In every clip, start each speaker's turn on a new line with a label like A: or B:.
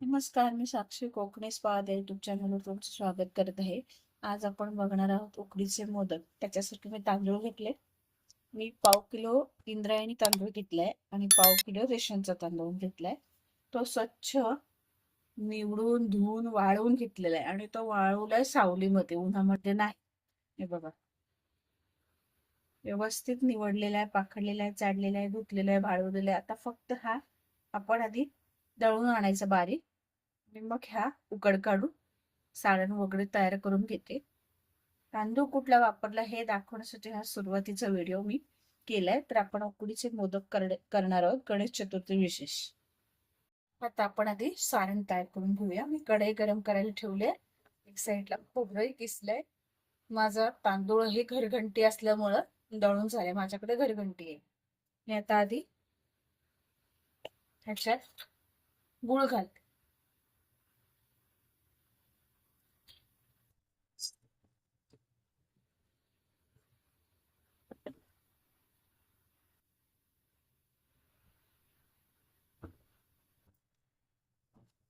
A: नमस्कार मी साक्षी कोकणी स्वाद आहे युट्यूब चॅनलवर तुमचं स्वागत करत आहे. आज आपण बघणार आहोत उकडीचे मोदक. त्याच्यासाठी मी तांदूळ घेतले. मी पाव किलो इंद्रायणी तांदूळ घेतलाय आणि पाव किलो रेशनचा तांदूळ घेतलाय. तो स्वच्छ निवडून धुवून वाळवून घेतलेला आहे आणि तो वाळवलाय सावलीमध्ये. उन्हामध्ये नाही. हे बघा. व्यवस्थित निवडलेला आहे पाखडलेला आहे चाडलेला आहे धुतलेला आहे वाळवलेला आहे. आता फक्त हा आपण आधी दळून आणायचं बारीक. आणि मग ह्या उकड काढून सारण वगैरे तयार करून घेते. तांदूळ कुठला वापरला हे दाखवण्यासाठी हा सुरुवातीचा व्हिडिओ मी केलाय. तर आपण उकडीचे मोदक करणार आहोत. गणेश चतुर्थी विशेष. आता आपण आधी सारण तयार करून घेऊया. मी कढई गरम करायला ठेवले एक साईडला खोबरंही किसलंय. माझा तांदूळ हे घरघंटी असल्यामुळं दळून झाले माझ्याकडे घरघंटी आहे. मी आता आधी ह्याच्यात गुळ घालते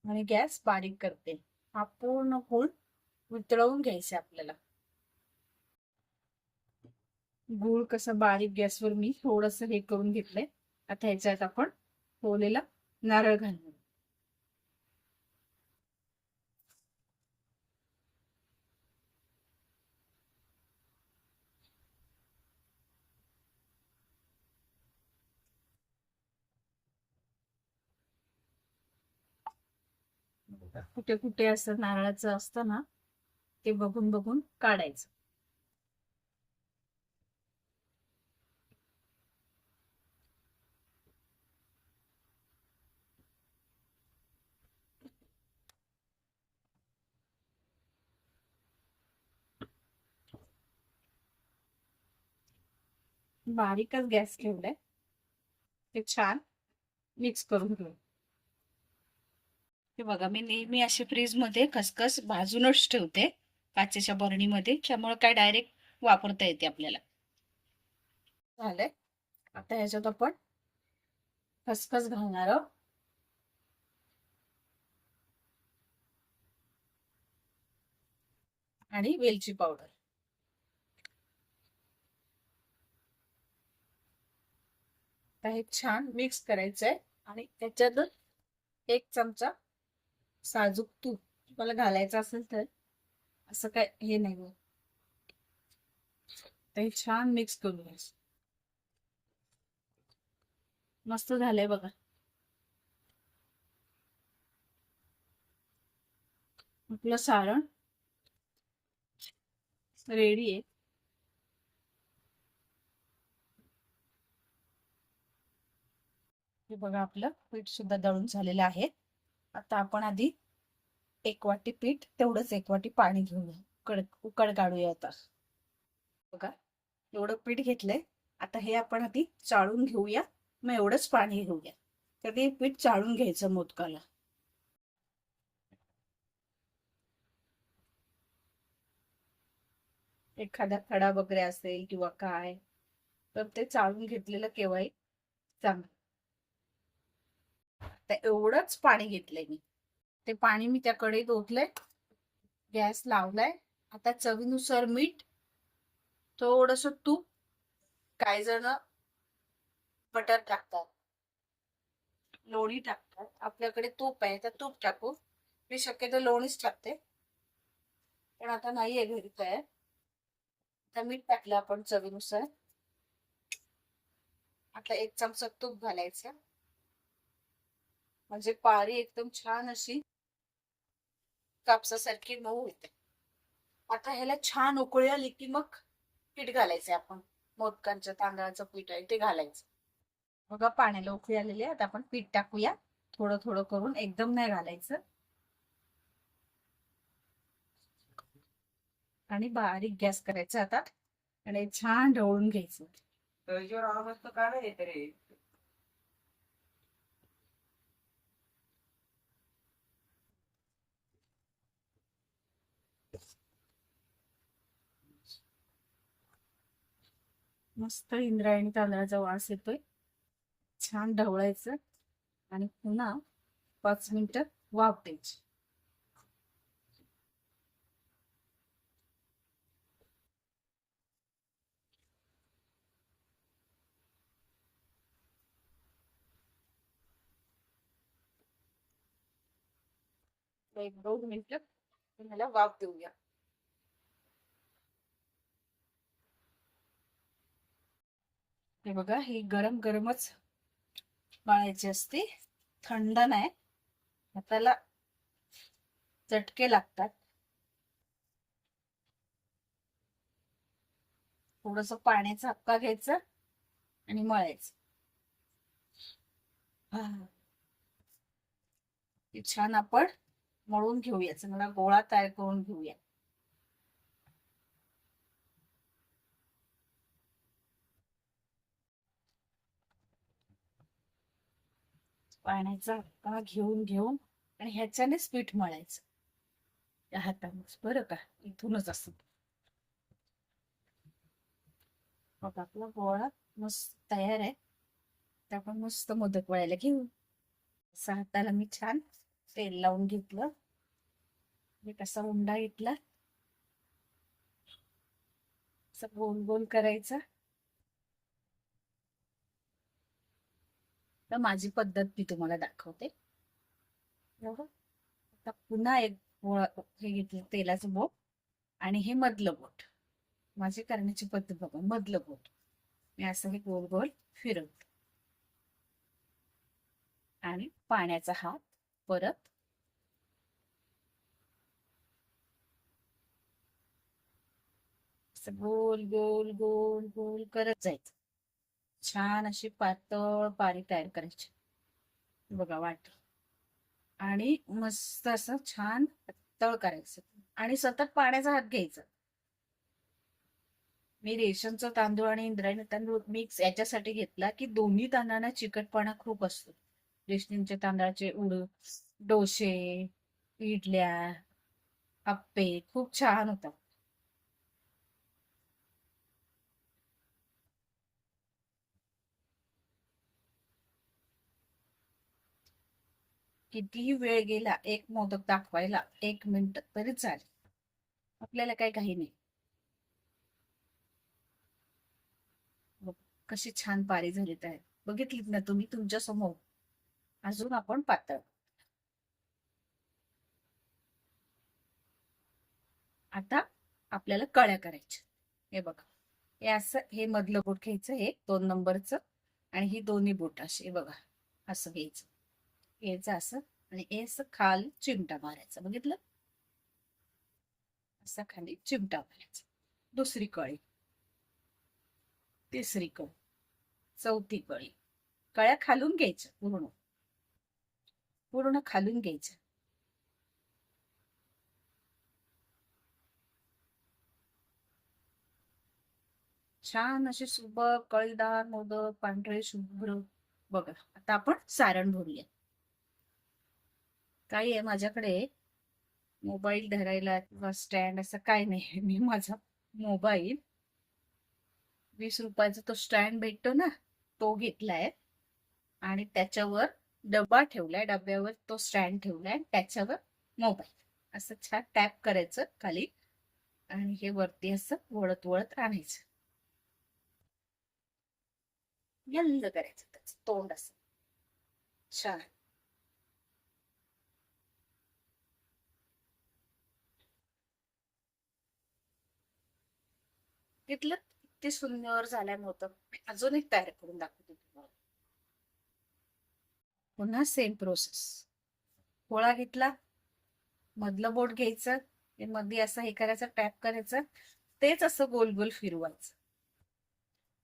A: आणि गॅस बारीक करते. हा पूर्ण गुळ वितळवून घ्यायचे आपल्याला. गुळ कसं बारीक गॅसवर मी थोडस हे करून घेतलंय. आता ह्याच्यात आपण ठेवलेला नारळ घालणार कुठे कुठे असं नारळाचं असतं ना ते बघून बघून काढायचं. बारीकच गॅस ठेवलाय. ते छान मिक्स करून घेऊ. हे बघा मी नेहमी अशी फ्रीजमध्ये खसखस भाजूनच ठेवते काचेच्या बरणीमध्ये त्यामुळे काय डायरेक्ट वापरता येते आपल्याला. झालंय. आता ह्याच्यात आपण खसखस घालणार आहोत. आणि वेलची पावडर. आता हे छान मिक्स करायचंय आणि त्याच्यात एक चमचा साजूक तूप तुम्हाला घालायचं असेल तर? असं काय हे नाही तर हे छान मिक्स करू मस्त झालंय बघा. आपलं सारण रेडी आहे. हे बघा आपलं पीठ सुद्धा दळून झालेलं आहे. आता आपण आधी एक वाटी पीठ तेवढंच एक वाटी पाणी घेऊन उकड उकड काढूया आता. बघा एवढं पीठ घेतलंय. आता हे आपण आधी चाळून घेऊया. मग एवढंच पाणी घेऊया. तर ते पीठ चाळून घ्यायचं मोदकाला. एखादा खडा वगैरे असेल किंवा काय तर ते चाळून घेतलेलं केव्हाही चांगलं. तर एवढंच पाणी घेतलंय मी. ते पाणी मी त्या कढईत ओतलंय गॅस लावलाय. आता चवीनुसार मीठ थोडस तूप काही जण बटर टाकतात. लोणी टाकतात. आपल्याकडे तूप आहे तर तूप टाकू. मी शक्यतो लोणीच टाकते. पण आता नाहीये घरी तयार. आता मीठ टाकलं आपण चवीनुसार. आता एक चमचा तूप घालायचं. म्हणजे पारी एकदम छान अशी कापसासारखी मऊ होते. आता ह्याला छान उकळी आली की मग पीठ घालायचे आपण. मोदकांच्या तांदळाचं पीठ आहे ते घालायचं. बघा पाण्याला उकळी आलेली आहे. आता आपण पीठ टाकूया. थोडं थोडं करून एकदम नाही घालायचं. आणि बारीक गॅस करायचा आता. आणि छान ढवळून घ्यायचं
B: त्याच्यावर आवाज तर काय नाही येत रे
A: मस्त इंद्रायणी तांदळाचा वास येतोय. छान ढवळायचं. आणि पुन्हा पाच मिनिटं वाफ द्यायची. एक दोन मिनिट तुम्हाला वाफ देऊया. हे बघा ही गरम गरमच मळायची असते. थंड नाही. हाताला चटके लागतात. थोडस पाण्याचा हक्का घ्यायचा आणि मळायचं. हा. छान आपण मळून घेऊया. चांगला गोळा तयार करून घेऊया. पाण्याचा हक्का घेऊन घेऊन आणि ह्याच्यानेच पीठ मळायचं. या हातानेच. बरं का? इथूनच असं. मग आपला गोळा मस्त तयार आहे. त्या आपण मस्त मोदक वळायला घेऊ. असं हाताला मी छान तेल लावून घेतलं. मी कसा उंडा घेतला. असं गोल गोल करायचा. तर माझी पद्धत मी तुम्हाला दाखवते. आता पुन्हा एक हे घेतलं तेलाचं बोट आणि हे मधलं बोट. माझी करण्याची पद्धत बघा मधलं बोट. मी असं हे गोल गोल फिरवते. आणि पाण्याचा हात परत गोल गोल गोल गोल करत जायचं. छान अशी पातळ पारी तयार करायची. बघा वाट आणि मस्त असं छान पातळ करायचं. आणि सतत पाण्याचा हात घ्यायचा. मी रेशनचा तांदूळ आणि इंद्रायणी तांदूळ मिक्स याच्यासाठी घेतला की दोन्ही तांदळांना चिकटपणा खूप असतो. रेशनीचे तांदळाचे उड डोसे इडल्या आप्पे खूप छान होतात. कितीही वेळ गेला? एक मोदक दाखवायला. एक मिनिट. तरी चालेल. आपल्याला काही काही नाही. कशी छान पारी झालीत आहे बघितलीत ना तुम्ही? तुमच्यासमोर. अजून आपण पातळ. आता आपल्याला कळ्या करायच्या. हे बघा. हे असं हे मधलं बोट घ्यायचं हे दोन नंबरचं आणि ही दोन्ही बोट असे हे बघा. असं घ्यायचं. घ्यायचं असं आणि एस खाली चिमटा मारायचा. बघितलं? असा खाली चिमटा मारायचा. दुसरी कळी. तिसरी कळी. चौथी कळी. कळ्या खालून घ्यायच्या पूर्ण. पूर्ण खालून घ्यायच्या. छान अशी सुबक कळीदार मोदक पांढरे शुभ्र. बघा आता आपण सारण भरूया. काही आहे माझ्याकडे. मोबाईल धरायला किंवा स्टँड असं काय नाही मी माझा मोबाईल वीस रुपयाचा तो स्टँड भेटतो ना तो घेतलाय आणि त्याच्यावर डबा ठेवलाय डब्यावर तो स्टँड ठेवलाय त्याच्यावर मोबाईल. असं छान टॅप करायचं खाली आणि हे वरती असं वळत वळत आणायचं यल्ल करायचं त्याचं तोंड असं. छान. तिथलं किती सुंदर झाल्या नव्हतं मी अजून एक तयार करून दाखवते तुम्हाला. पुन्हा सेम प्रोसेस पोळा घेतला मधलं बोट घ्यायचं मध्ये असं हे करायचं टॅप करायचं तेच असं गोल गोल फिरवायचं.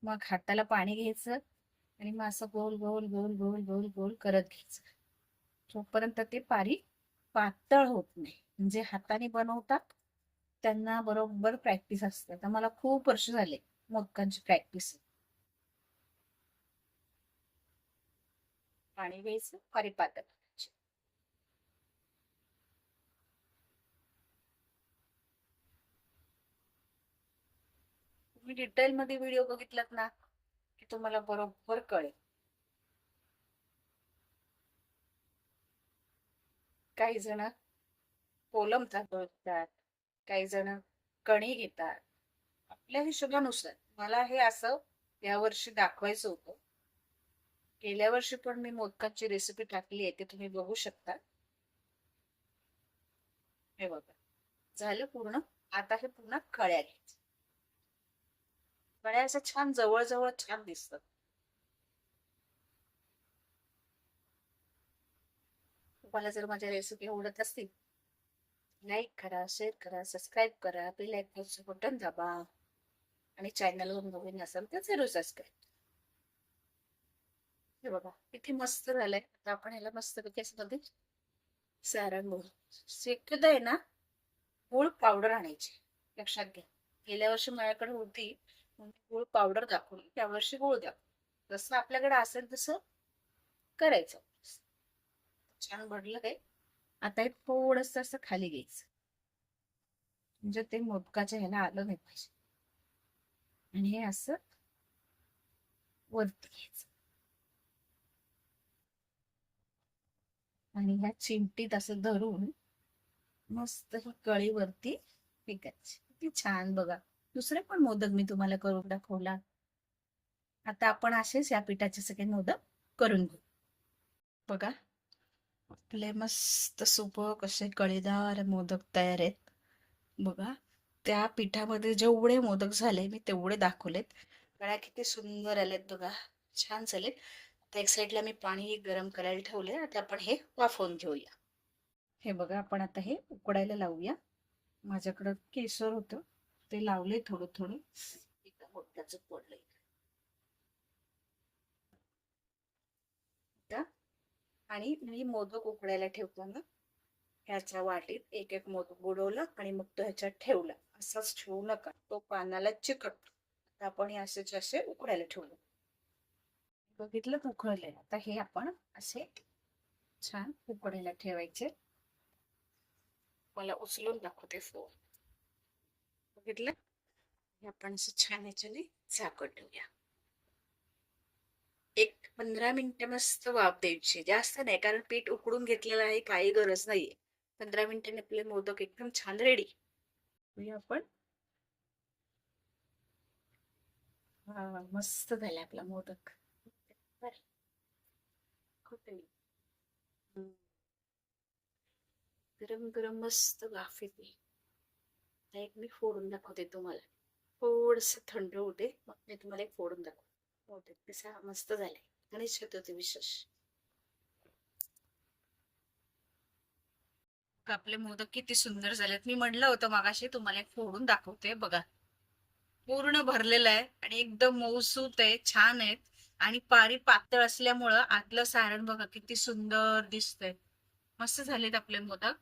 A: मग हाताला पाणी घ्यायचं आणि मग असं गोल गोल गोल गोल गोल गोल करत घ्यायचं. जोपर्यंत ते पारी पातळ होत नाही. म्हणजे हाताने बनवतात त्यांना बरोबर प्रॅक्टिस असते. तर मला खूप वर्ष झाले मोदकांची प्रॅक्टिस पाणी घ्यायचं पारी पातळ तुम्ही डिटेल मध्ये व्हिडिओ बघितलात ना की तुम्हाला बरोबर कळेल. काही जण कोलमतात दळतात. काही जण कणी घेतात. आपल्या हिशोबानुसार मला हे असं या वर्षी दाखवायचं होतं. गेल्या वर्षी पण मी मोदकाची रेसिपी टाकली आहे ते तुम्ही बघू शकता. हे बघा. झालं पूर्ण. आता हे पूर्ण कळ्या घ्यायच्या. कळ्या असं छान जवळ जवळ छान दिसतात. तुम्हाला जर माझ्या रेसिपी आवडत असतील लाईक करा शेअर करा सबस्क्राईब करा बेल आयकॉनचं बटन दाबा. आणि चॅनलवर नवीन असाल तर जरूर सबस्क्राईब. हे बघा किती मस्त झालंय. आता आपण ह्याला मस्त असं सारण गुळ शक्यतो आहे ना गुळ पावडर आणायची. लक्षात घ्या. गेल्या वर्षी माझ्याकडे होती गुळ पावडर दाखवली. त्या वर्षी गुळ दाखव जसं आपल्याकडे असेल तसं करायचं. छान भरलं काय आता हे थोडस असं खाली घ्यायचं. म्हणजे ते मोदकाच्या ह्याला आलं नाही पाहिजे. आणि हे असं वरती घ्यायचं. आणि ह्या चिमटीत असं धरून मस्त ही कळी वरती फेकायची किती छान बघा. दुसरे पण मोदक मी तुम्हाला करून दाखवला. आता आपण असेच या पिठाचे सगळे मोदक करून घेऊ. बघा. आपले मस्त सुबक असे कळीदार मोदक तयार आहेत. बघा त्या पिठामध्ये जेवढे मोदक झाले मी तेवढे दाखवलेत. गळ्या किती सुंदर आलेत बघा छान झालेत. आता एक साईडला मी पाणी गरम करायला ठेवले आता आपण हे वाफवून घेऊया. हे बघा आपण आता हे उकडायला लावूया. माझ्याकडं केसर होतं ते लावले थोडं थोडं एका मोठ्याचं पडलं आता आणि मी मोदक उकडायला ठेवताना ह्याच्या वाटीत एक एक मोदक बुडवला आणि मग तो ह्याच्यात ठेवला. असाच ठेवू नका तो पानाला चिकटतो. आता आपण हे असेच असे उकडायला ठेवलो. बघितलं उकळले आता हे आपण असे छान उकडायला ठेवायचे. मला उचलून दाखवते फोन. बघितलं? हे आपण असं छान ह्याच्याने झाकण ठेवूया. एक पंधरा मिनिटं मस्त वाफ द्यायची. जास्त नाही कारण पीठ उकडून घेतलेलं आहे काही गरज नाहीये. पंधरा मिनिटांनी आपले मोदक एकदम छान रेडी आपण. हा मस्त झाले आपला मोदक. गरम गरम मस्त वाफ येते. मी फोडून दाखवते तुम्हाला. थोडस थंड होते मग मी तुम्हाला एक फोडून दाखवते. मोदक कसा मस्त झालाय गणेश चतुर्थी विशेष. आपले मोदक किती सुंदर झालेत. मी म्हणलं होतं मागाशी तुम्हाला एक फोडून दाखवते बघा. पूर्ण भरलेलं आहे आणि एकदम मऊसूत आहे छान आहेत. आणि पारी पातळ असल्यामुळं आतलं सारण बघा किती सुंदर दिसतंय. मस्त झालेत आपले मोदक.